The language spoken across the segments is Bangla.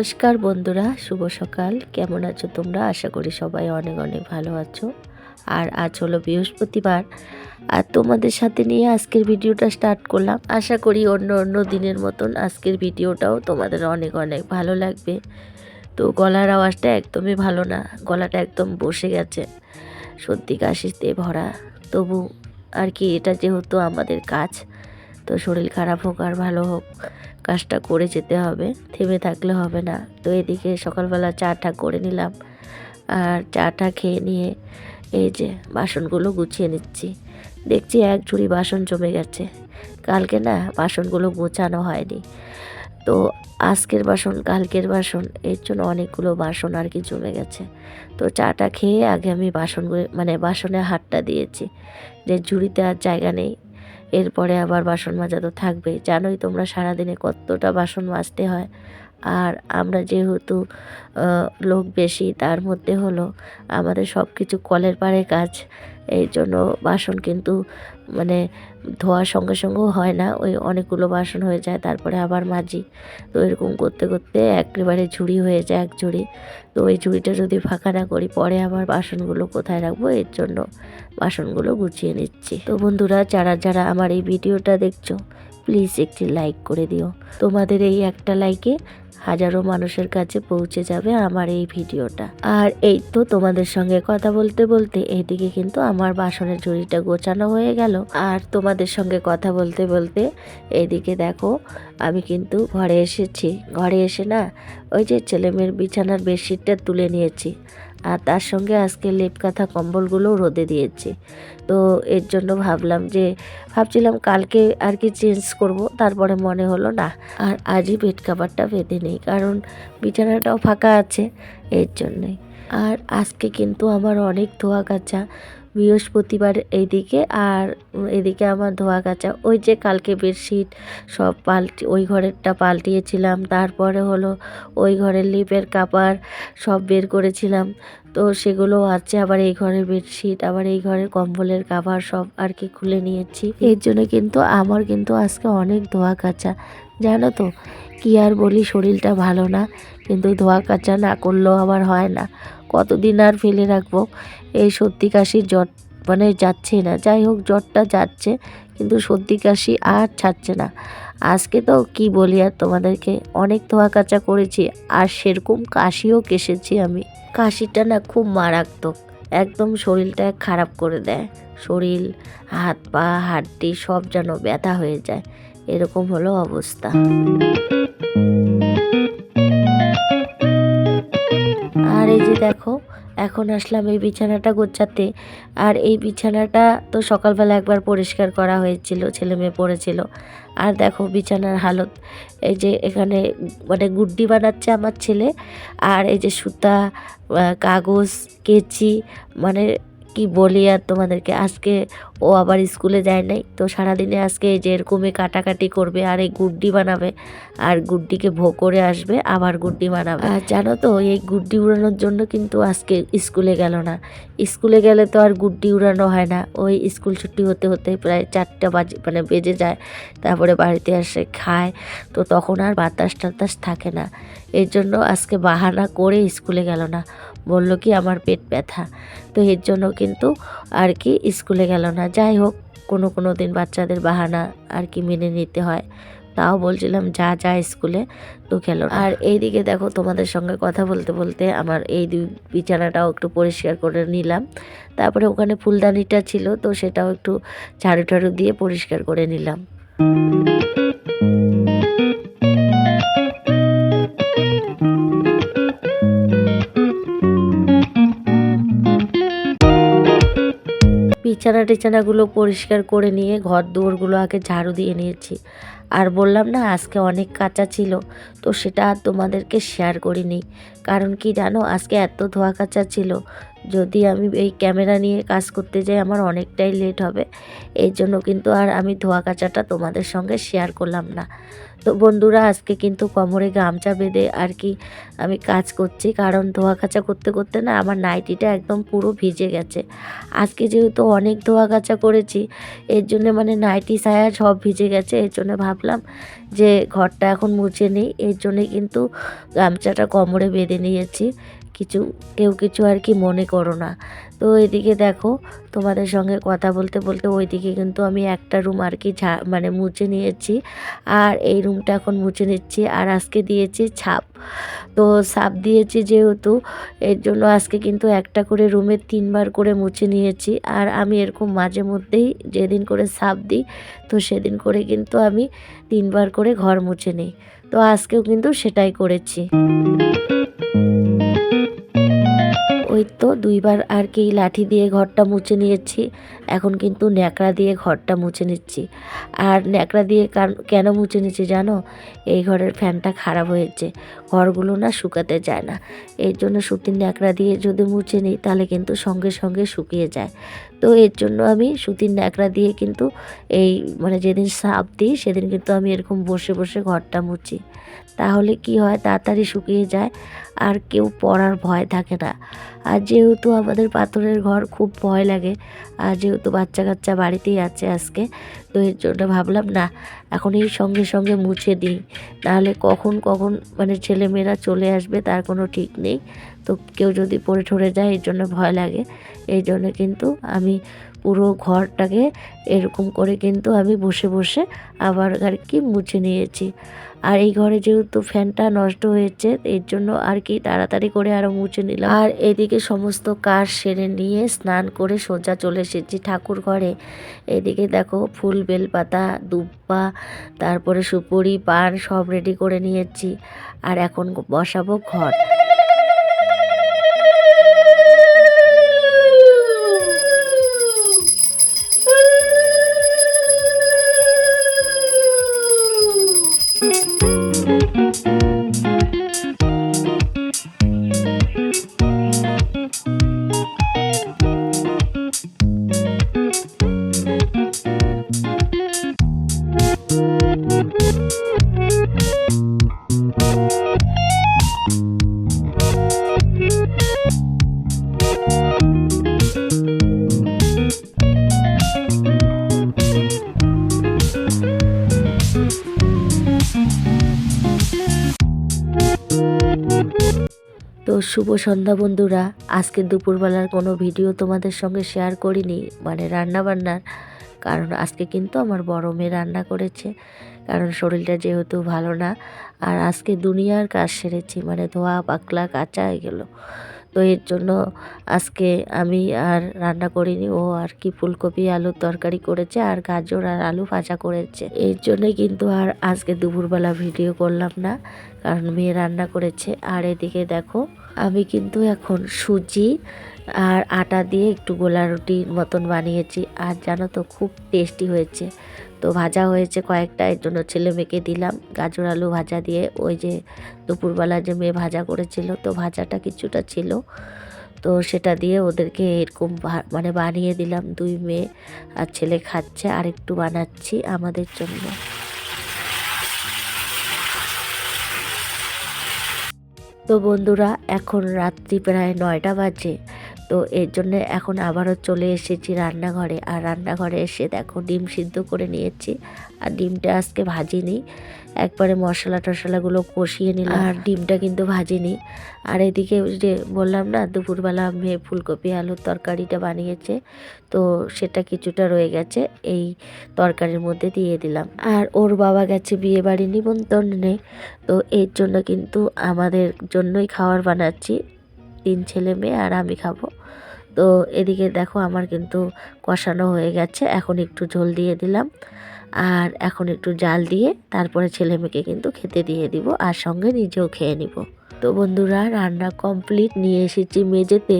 নমস্কার বন্ধুরা, শুভ সকাল। কেমন আছো তোমরা? আশা করি সবাই অনেক অনেক ভালো আছো। আর আজ হলো বৃহস্পতিবার। আর তোমাদের সাথে নিয়ে আজকের ভিডিওটা স্টার্ট করলাম। আশা করি অন্য অন্য দিনের মতন আজকের ভিডিওটাও তোমাদের অনেক অনেক ভালো লাগবে। তো গলার আওয়াজটা একদমই ভালো না। গলাটা একদম বসে গেছে। সর্দি কাশিতে ভরা। তবু আর কি, এটা যেহেতু আমাদের কাজ তো শরীর খারাপ হোক আর ভালো হোক, কাজটা করে যেতে হবে, থেমে থাকলে হবে না। তো এদিকে সকালবেলা চাটা করে নিলাম। আর চাটা খেয়ে নিয়ে এই যে বাসনগুলো গুছিয়ে নিচ্ছি। দেখছি এক ঝুড়ি বাসন জমে গেছে। কালকে না বাসনগুলো গোছানো হয়নি। তো আজকের বাসন, কালকের বাসন, এর জন্য অনেকগুলো বাসন আর কি জমে গেছে। তো চাটা খেয়ে আগে আমি বাসনগুলো মানে বাসনে হাতটা দিয়েছি। যে ঝুড়িতে আর জায়গা নেই এরপরে আবার বাসন মাজা তো থাকবেই। জানোই তোমরা সারাদিনে কতটা বাসন মাজতে হয়। আর আমরা যেহেতু লোক বেশি, তার মধ্যে হলো আমাদের সব কিছু কলের পাড়ে কাজ। এই জন্য বাসন কিন্তু মানে ধোয়ার সঙ্গে সঙ্গেও হয় না। ওই অনেকগুলো বাসন হয়ে যায়, তারপরে আবার মাজি। তো এরকম করতে করতে একেবারে ঝুড়ি হয়ে যায় এক ঝুড়ি। তো ওই ঝুড়িটা যদি ফাঁকা না করি, পরে আবার বাসনগুলো কোথায় রাখব? এর জন্য বাসনগুলো গুছিয়ে নিচ্ছি। তো বন্ধুরা, যারা যারা আমার এই ভিডিওটা দেখছ প্লিজ একটি লাইক করে দিও। তোমাদের এই একটা লাইকে হাজারো মানুষের কাছে পৌঁছে যাবে আমার এই ভিডিওটা। আর এই তো তোমাদের সঙ্গে কথা বলতে বলতে এইদিকে কিন্তু আমার বাসনের ঝুড়িটা গোছানো হয়ে গেল। আর তোমাদের সঙ্গে কথা বলতে বলতে এইদিকে দেখো, আমি কিন্তু ঘরে এসেছি। ঘরে এসে না ওই যে ছেলেমেয়ের বিছানার বেডশিটটা তুলে নিয়েছি। আর তার সঙ্গে আজকে লেপ কাঁথা কম্বলগুলোও রোদে দিয়েছে। তো এর জন্য ভাবলাম যে, ভাবছিলাম কালকে আর কি চেঞ্জ করব, তারপরে মনে হলো না, আর আজই বেড কাভারটা বেঁধে নেই, কারণ বিছানাটাও ফাঁকা আছে এর জন্যই আর আজকে কিন্তু আমার অনেক ধোয়া কাচা বৃহস্পতিবার এইদিকে আর এদিকে আমার ধোয়া কাচা। ওই যে কালকে বেডশিট সব পাল্টি, ওই ঘরেরটা পাল্টিয়েছিলাম। তারপরে হলো ওই ঘরের লিপের কাপড় সব বের করেছিলাম। তো সেগুলো আছে, আবার এই ঘরের বেডশিট, আবার এই ঘরের কম্বলের কাভার সব আর কি খুলে নিয়েছি। এর জন্য কিন্তু আমার কিন্তু আজকে অনেক ধোয়া কাচা। জানো তো, কি আর বলি, শরীরটা ভালো না। কিন্তু ধোয়া কাচা না করলেও আবার হয় না। কতদিন আর ফেলে রাখব? এই সর্দি কাশির জ্বর মানে যাচ্ছে না। যাই হোক, জ্বরটা যাচ্ছে, কিন্তু সর্দি কাশি আর ছাড়ছে না। আজকে তো কি বলি আর তোমাদেরকে, অনেক ধোয়া কাচা করেছি আর সেরকম কাশিও কেসেছি আমি। কাশিটা না খুব মারাত্মক, একদম শরীরটা খারাপ করে দেয়। শরীর, হাত পা, হাড্ডি সব যেন ব্যথা হয়ে যায়, এরকম হলো অবস্থা। এখন আসলাম এই বিছানাটা গোছাতে। আর এই বিছানাটা তো সকালবেলা একবার পরিষ্কার করা হয়েছিল, ছেলে মেয়ে পড়েছিল। আর দেখো বিছানার হালত, এই যে এখানে মানে গুড্ডি বানাচ্ছে আমার ছেলে। আর এই যে সুতা কাগজ, কেচি মানে কি বলি আর তোমাদেরকে? আজকে ও আবার স্কুলে যায় নাই, তো সারাদিনে আজকে এই যে এরকমই কাটাকাটি করবে আর এই গুড্ডি বানাবে, আর গুড্ডিকে ভো করে আসবে, আবার গুড্ডি বানাবে। আর জানো তো, এই গুড্ডি উড়ানোর জন্য কিন্তু আজকে স্কুলে গেল না। স্কুলে গেলে তো আর গুড্ডি উড়ানো হয় না। ওই স্কুল ছুটি হতে হতে প্রায় চারটা বাজে মানে বেজে যায়, তারপরে বাড়িতে আসে খায়, তো তখন আর বাতাস টাতাস থাকে না। এর জন্য আজকে বাহানা করে স্কুলে গেল না। বলল কি, আমার পেট ব্যথা। তো এর জন্য কিন্তু আর কি স্কুলে গেল না। যাই হোক, কোনো কোনো দিন বাচ্চাদের বাহানা আর কি মেনে নিতে হয়। তাও বলছিলাম, যা যা স্কুলে, তো খেলো। আর এইদিকে দেখো, তোমাদের সঙ্গে কথা বলতে বলতে আমার এই বিছানাটাও একটু পরিষ্কার করে নিলাম। তারপরে ওখানে ফুলদানিটা ছিল, তো সেটাও একটু ঝাড়ু ঠাড়ু দিয়ে পরিষ্কার করে নিলাম। বিছানা টিছানাগুলো পরিষ্কার করে নিয়ে ঘর দুয়ারগুলো আগে ঝাড়ু দিয়ে নিয়েছি। আর বললাম না, আজকে অনেক কাঁচা ছিল, তো সেটা আর তোমাদেরকে শেয়ার করিনি। কারণ কি জানো, আজকে এত ধোয়া কাঁচা ছিল যদি আমি এই ক্যামেরা নিয়ে কাজ করতে যাই, আমার অনেকটাই লেট হবে। এই জন্য কিন্তু আর আমি ধোয়া কাচাটা তোমাদের সঙ্গে শেয়ার করলাম না। তো বন্ধুরা, আজকে কিন্তু কোমরে গামছা বেঁধে আর কি আমি কাজ করছি। কারণ ধোয়া কাচা করতে করতে না আমার নাইটিটা একদম পুরো ভিজে গেছে। আজকে যেহেতু অনেক ধোয়া কাচা করেছি, এর জন্য মানে নাইটি সায়া সব ভিজে গেছে। এর জন্য ভাবলাম যে ঘরটা এখন মুছে নিই। এর জন্যে কিন্তু গামছাটা কোমরে বেঁধে নিয়েছি। কিছু, কেউ কিছু আর কি মনে করো না। তো এদিকে দেখো, তোমাদের সঙ্গে কথা বলতে বলতে ওইদিকে কিন্তু আমি একটা রুম আর কি ঝা মানে মুছে নিয়েছি। আর এই রুমটা এখন মুছে নিচ্ছি আর আজকে দিয়েছি ছাপ। তো সাপ দিয়েছি যেহেতু, এর জন্য আজকে কিন্তু একটা করে রুমে তিনবার করে মুছে নিয়েছি। আর আমি এরকম মাঝে মধ্যেই যেদিন করে সাপ দিই, তো সেদিন করে কিন্তু আমি তিনবার করে ঘর মুছে নিই। তো আজকেও কিন্তু সেটাই করেছি। ওই তো দুইবার আর কি লাঠি দিয়ে ঘরটা মুছে নিয়েছি। এখন কিন্তু ন্যাকড়া দিয়ে ঘরটা মুছে নিচ্ছি। আর ন্যাকড়া দিয়ে কেন মুছে নিচ্ছি জানো? এই ঘরের ফ্যানটা খারাপ হয়েছে। ঘরগুলো না শুকাতে যায় না। এর জন্য সুতির ন্যাকড়া দিয়ে যদি মুছে নিই, তাহলে কিন্তু সঙ্গে সঙ্গে শুকিয়ে যায়। তো এর জন্য আমি সুতির ন্যাকড়া দিয়ে কিন্তু এই মানে যেদিন সাপ দিই, সেদিন কিন্তু আমি এরকম বসে বসে ঘরটা মুছি। তাহলে কি হয়? তাড়াতাড়ি শুকিয়ে যায় আর কেউ পড়ার ভয় থাকে না। আর যেহেতু আমাদের পাথরের ঘর খুব ভয় লাগে, আর যেহেতু বাচ্চা কাচ্চা বাড়িতেই আছে আজকে। তো এর জন্য ভাবলাম, না, এখন এই সঙ্গে সঙ্গে মুছে দিই। নাহলে কখন কখন মানে ছেলেমেয়েরা চলে আসবে, তার কোনো ঠিক নেই। তো কেউ যদি পড়ে ঠরে যায়, এর জন্য ভয় লাগে। এই জন্য কিন্তু আমি পুরো ঘরটাকে এরকম করে কিন্তু আমি বসে বসে আবার আর কি মুছে নিয়েছি। আর এই ঘরে যেহেতু ফ্যানটা নষ্ট হয়েছে, এর জন্য আর কি তাড়াতাড়ি করে আরও মুছে নিলাম। আর এদিকে সমস্ত কাজ সেরে নিয়ে স্নান করে সোজা চলে এসেছি ঠাকুর ঘরে। এদিকে দেখো ফুল, বেলপাতা, দুব্বা, তারপরে সুপুরি, পান সব রেডি করে নিয়েছি। আর এখন বসাবো ঘর। শুভ সন্ধ্যা বন্ধুরা। আজকে দুপুরবেলার কোনো ভিডিও তোমাদের সঙ্গে শেয়ার করিনি মানে রান্না বান্নার কারণ আজকে কিন্তু আমার বড় মেয়ে রান্না করেছে। কারণ শরীরটা যেহেতু ভালো না, আর আজকে দুনিয়ার কাজ সেরেছি মানে ধোয়া পাকলা কাঁচা হয়ে গেলো তো এর জন্য আজকে আমি আর রান্না করিনি। ও আর কি ফুলকপি, আলুর তরকারি করেছে, আর গাজর আর আলু ভাজা করেছে। এর জন্যই কিন্তু আর আজকে দুপুরবেলা ভিডিও করলাম না, কারণ মেয়ে রান্না করেছে। আর এদিকে দেখো আমি কিন্তু এখন সুজি আর আটা দিয়ে একটু গোলা রুটির মতন বানিয়েছি। আর জানো তো, খুব টেস্টি হয়েছে। তো ভাজা হয়েছে কয়েকটা, এর জন্য ছেলে মেয়েকে দিলাম। গাজর আলু ভাজা দিয়ে ওই যে দুপুরবেলা যে মেয়ে ভাজা করেছিল, তো ভাজাটা কিছুটা ছিল। তো সেটা দিয়ে ওদেরকে এরকম মানে বানিয়ে দিলাম দুই মেয়ে। আর ছেলে খাচ্ছে আর একটু বানাচ্ছি আমাদের জন্য। তো বন্ধুরা এখন রাত্রি প্রায় নয়টা বাজে। তো এর জন্য এখন আবারও চলে এসেছি রান্নাঘরে। আর রান্নাঘরে এসে দেখো ডিম সিদ্ধ করে নিয়েছি। আর ডিমটা আজকে ভাজিনি। একবারে মশলা টশলাগুলো কষিয়ে নিলাম। আর ডিমটা কিন্তু ভাজিনি। আর এদিকে যে বললাম না, দুপুরবেলা মেয়ে ফুলকপি আলুর তরকারিটা বানিয়েছে। তো সেটা কিছুটা রয়ে গেছে, এই তরকারির মধ্যে দিয়ে দিলাম। আর ওর বাবা গেছে বিয়ে বাড়ি নিমন্ত্রণে। তো এর জন্য কিন্তু আমাদের জন্যই খাবার বানাচ্ছি। তিন ছেলে মেয়ে আর আমি খাব। তো এদিকে দেখো আমার কিন্তু কষানো হয়ে গেছে, এখন একটু ঝোল দিয়ে দিলাম। আর এখন একটু জাল দিয়ে তারপরে ছেলে মেয়েকে কিন্তু খেতে দিয়ে দিব আর সঙ্গে নিজেও খেয়ে নিব। তো বন্ধুরা, রান্না কমপ্লিট, নিয়ে এসেছি মেজেতে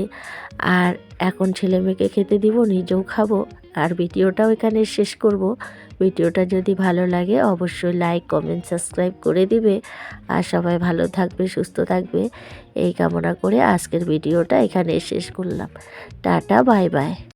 আর এখন ছেলে মেয়েকে খেতে দিব, নিজেও খাব। আর ভিডিওটাও এখানে শেষ করব। ভিডিওটা যদি ভালো লাগে, অবশ্যই লাইক কমেন্ট সাবস্ক্রাইব করে দিবে। আর সবাই ভালো থাকবে, সুস্থ থাকবে। এই কামনা করে আজকের ভিডিওটা এখানে শেষ করলাম। Tata bye bye